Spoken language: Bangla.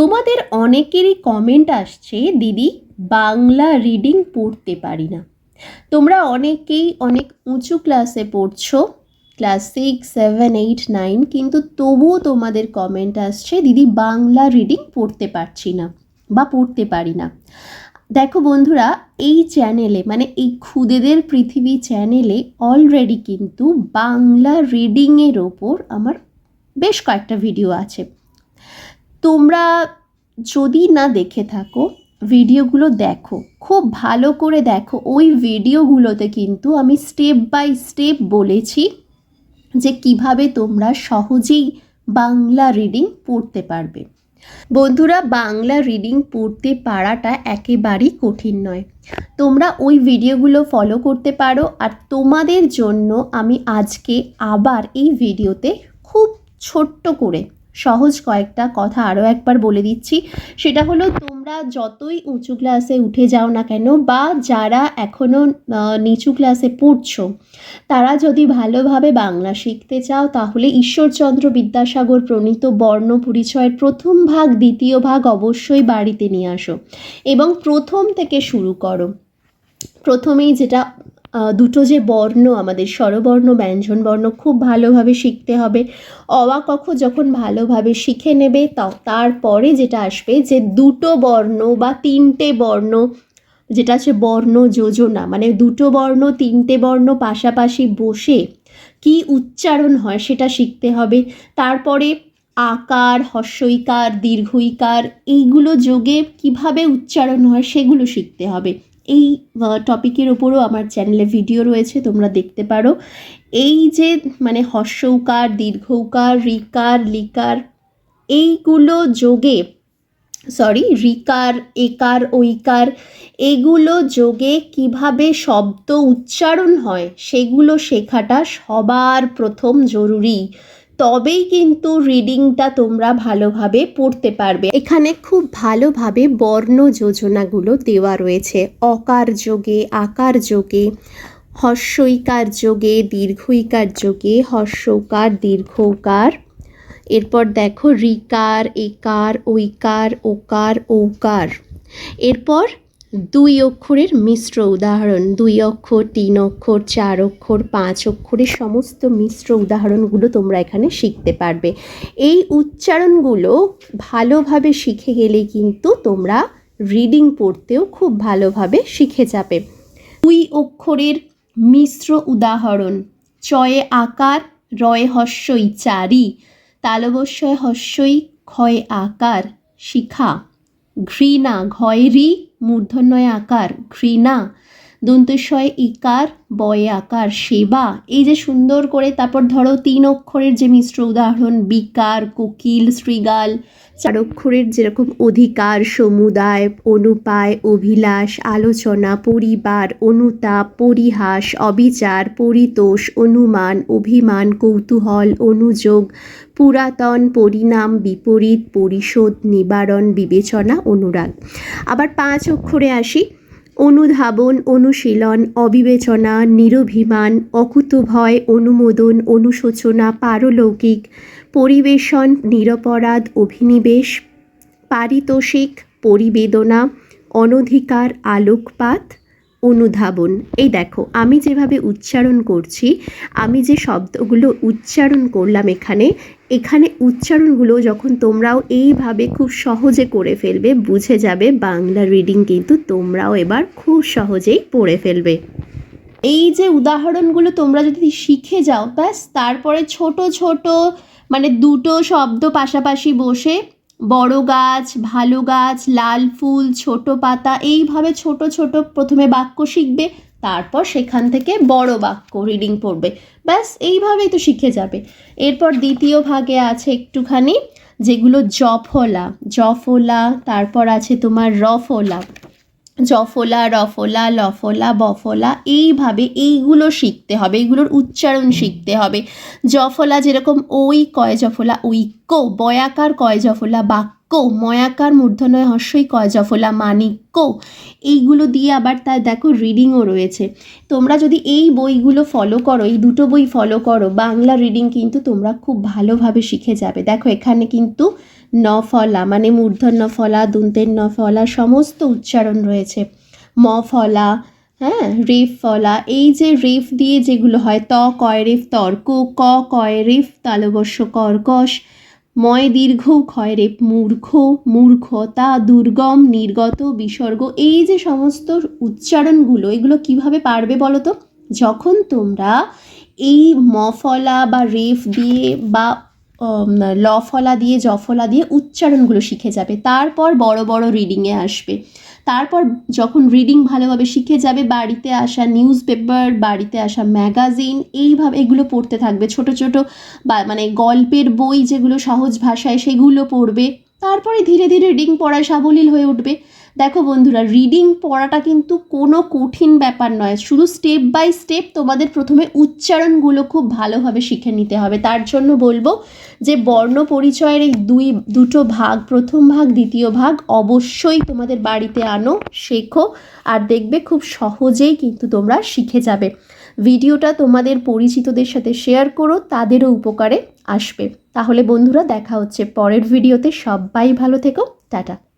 তোমাদের অনেকেরই কমেন্ট আসছে, দিদি, বাংলা রিডিং পড়তে পারি না। তোমরা অনেকেই অনেক উঁচু ক্লাসে পড়ছো class six seven eight nine কিন্তু তবুও তোমাদের কমেন্ট আসছে, দিদি, বাংলা রিডিং পড়তে পারছি না বা পড়তে পারি না। দেখো বন্ধুরা, এই চ্যানেলে মানে এই খুদেদের পৃথিবী চ্যানেলে অলরেডি কিন্তু বাংলা রিডিংয়ের ওপর আমার বেশ কয়েকটা ভিডিও আছে। তোমরা যদি না দেখে থাকো, ভিডিওগুলো দেখো, খুব ভালো করে দেখো, ওই ভিডিওগুলোতে কিন্তু আমি স্টেপ বাই স্টেপ বলেছি যে কীভাবে তোমরা সহজেই বাংলা রিডিং পড়তে পারবে। বন্ধুরা, বাংলা রিডিং পড়তে পারাটা একেবারেই কঠিন নয়। তোমরা ওই ভিডিওগুলো ফলো করতে পারো আর তোমাদের জন্য আমি আজকে আবার এই ভিডিওতে খুব ছোট্ট করে সহজ কয়েকটা কথা আরও একবার বলে দিচ্ছি। সেটা হলো, তোমরা যতই উঁচু ক্লাসে উঠে যাও না কেন, বা যারা এখনও নিচু ক্লাসে পড়ছো, তারা যদি ভালোভাবে বাংলা শিখতে চাও, তাহলে ঈশ্বরচন্দ্র বিদ্যাসাগর প্রণীত বর্ণ পরিচয়ের প্রথম ভাগ, দ্বিতীয় ভাগ অবশ্যই বাড়িতে নিয়ে আসো এবং প্রথম থেকে শুরু করো। প্রথমেই যেটা দুটো যে বর্ণ, আমাদের স্বরবর্ণ ব্যঞ্জন বর্ণ খুব ভালোভাবে শিখতে হবে। অবা কখ যখন ভালোভাবে শিখে নেবে তারপরে যেটা আসবে যে দুটো বর্ণ বা তিনটে বর্ণ, যেটা হচ্ছে বর্ণ যোজনা মানে দুটো বর্ণ, তিনটে বর্ণ পাশাপাশি বসে কি উচ্চারণ হয় সেটা শিখতে হবে। তারপরে আকার হস্যইকার দীর্ঘইকার, এইগুলো যোগে কীভাবে উচ্চারণ হয় সেগুলো শিখতে হবে। এই টপিকের ওপরও আমার চ্যানেলে ভিডিও রয়েছে, তোমরা দেখতে পারো। এই যে মানে হস্যৌকার দীর্ঘৌকার, রিকার, লিকার, এইগুলো যোগে সরি রিকার, একার, ঐকার, এগুলো যোগে কীভাবে শব্দ উচ্চারণ হয়, সেগুলো শেখাটা সবার প্রথম জরুরি। তবেই কিন্তু রিডিংটা তোমরা ভালোভাবে পড়তে পারবে। এখানে খুব ভালোভাবে বর্ণ যোজনাগুলো দেওয়া রয়েছে। অকার যোগে, আকার যোগে হস্যইকার যোগে, দীর্ঘইকার যোগে হস্যকার দীর্ঘকার। এরপর দেখো, রিকার, একার, ঐকার, ওকার, ঔকার। এরপর দুই অক্ষরের মিশ্র উদাহরণ, দুই অক্ষর, তিন অক্ষর, চার অক্ষর, পাঁচ অক্ষরের সমস্ত মিশ্র উদাহরণগুলো তোমরা এখানে শিখতে পারবে। এই উচ্চারণগুলো ভালোভাবে শিখে গেলে কিন্তু তোমরা রিডিং পড়তেও খুব ভালোভাবে শিখে যাবে। দুই অক্ষরের মিশ্র উদাহরণ, চয়ে আকার, রয়ে হস্যই চারি, তালবস্যয় হস্যই ক্ষয় আকার, শিখা। ঘৃণা ঘয়রি মূর্ধন্যয় আকার ঘৃণা দন্তস্বয় ইকার, বয়ে আকার, সেবা। এই যে সুন্দর করে তারপর ধরো তিন অক্ষরের যে মিশ্র উদাহরণ, বিকার, কোকিল শ্রীগাল চার অক্ষরের যেরকম অধিকার, সমুদায়, অনুপায়, অভিলাষ, আলোচনা, পরিবার, অনুতাপ, পরিহাস, অবিচার, পরিতোষ, অনুমান, অভিমান, কৌতূহল, অনুযোগ, পুরাতন, পরিণাম, বিপরীত, পরিশোধ, নিবারণ, বিবেচনা, অনুরাগ। আবার পাঁচ অক্ষরে আসি। অনুধাবন, অনুশীলন, অবিবেচনা, নিরভিমান, অকুতভয়, অনুমোদন, অনুশোচনা, পারলৌকিক, পরিবেশন, নিরপরাধ, অভিনিবেশ, পারিতোষিক, পরিবেদনা, অনধিকার, আলোকপাত অনুধাবন। এই দেখো, আমি যেভাবে উচ্চারণ করছি, আমি যে শব্দগুলো উচ্চারণ করলাম এখানে এখানে উচ্চারণগুলো যখন তোমরাও এইভাবে খুব সহজে করে ফেলবে, বুঝে যাবে, বাংলা রিডিং কিন্তু তোমরাও এবার খুব সহজেই পড়ে ফেলবে। এই যে উদাহরণগুলো তোমরা যদি শিখে যাও, ব্যাস, তারপরে ছোট ছোট মানে দুটো শব্দ পাশাপাশি বসে বড় গাছ, ভালো গাছ, লাল ফুল, ছোট পাতা, এইভাবে ছোট ছোট প্রথমে বাক্য শিখবে, তারপর সেখান থেকে বড় বাক্য রিডিং পড়বে। ব্যাস, এইভাবেই তো শিখে যাবে। এরপর দ্বিতীয় ভাগে আছে একটুখানি, যেগুলো জফলা জফলা, তারপর আছে তোমার রফলা। জফলা, রফলা, লফলা, বফলা, এইভাবে এইগুলো শিখতে হবে, এইগুলোর উচ্চারণ শিখতে হবে। জফলা যেরকম ওই কয় জফলা, ঐক্য, বয়াকার, কয় জফলা, বাক্য ময়াকার মূর্ধনয় হর্ষই কয়, জফলা মানিক মানিক্য এইগুলো দিয়ে আবার তার দেখো রিডিংও রয়েছে। তোমরা যদি এই বইগুলো ফলো করো, এই দুটো বই ফলো করো, বাংলা রিডিং কিন্তু তোমরা খুব ভালোভাবে শিখে যাবে। দেখো, এখানে কিন্তু ন ফলা মানে মূর্ধন্য ফলা দুন্তের ন ফলা সমস্ত উচ্চারণ রয়েছে। ম ফলা হ্যাঁ রেফ ফলা এই যে রেফ দিয়ে যেগুলো হয়, ত কয় রেফ, তর্ক, ক কয় রেফ তালবস্য কর্কশ ময় দীর্ঘ ক্ষয় রেপ মূর্খ মূর্খতা দুর্গম, নির্গত, বিসর্গ, এই যে সমস্ত উচ্চারণগুলো, এগুলো কীভাবে পারবে বলো তো? যখন তোমরা এই মফলা বা রেফ দিয়ে বা লফলা দিয়ে জফলা দিয়ে উচ্চারণগুলো শিখে যাবে। তারপর বড় বড় রিডিংয়ে আসবে। তারপর যখন রিডিং ভালোভাবে শিখে যাবে, বাড়িতে আসা নিউজ পেপার বাড়িতে আসা ম্যাগাজিন এইভাবে এগুলো পড়তে থাকবে। ছোট ছোট বা মানে গল্পের বই যেগুলো সহজ ভাষায় সেগুলো পড়বে। তারপরে ধীরে ধীরে রিডিং পড়ায় সাবলীল হয়ে উঠবে। দেখো বন্ধুরা রিডিং পড়াটা কিন্তু কোনো কঠিন ব্যাপার নয়। শুধু স্টেপ বাই স্টেপ তোমাদের প্রথমে উচ্চারণগুলো খুব ভালোভাবে শিখে নিতে হবে। তার জন্য বলব যে বর্ণ পরিচয়ের এই দুই, দুটো ভাগ, প্রথম ভাগ, দ্বিতীয় ভাগ অবশ্যই তোমাদের বাড়িতে আনো, শেখো আর দেখবে খুব সহজেই কিন্তু তোমরা শিখে যাবে। ভিডিওটা তোমাদের পরিচিতদের সাথে শেয়ার করো, তাদেরও উপকারে আসবে। তাহলে বন্ধুরা দেখা হচ্ছে পরের ভিডিওতে। সবাই ভালো থেকো। টাটা।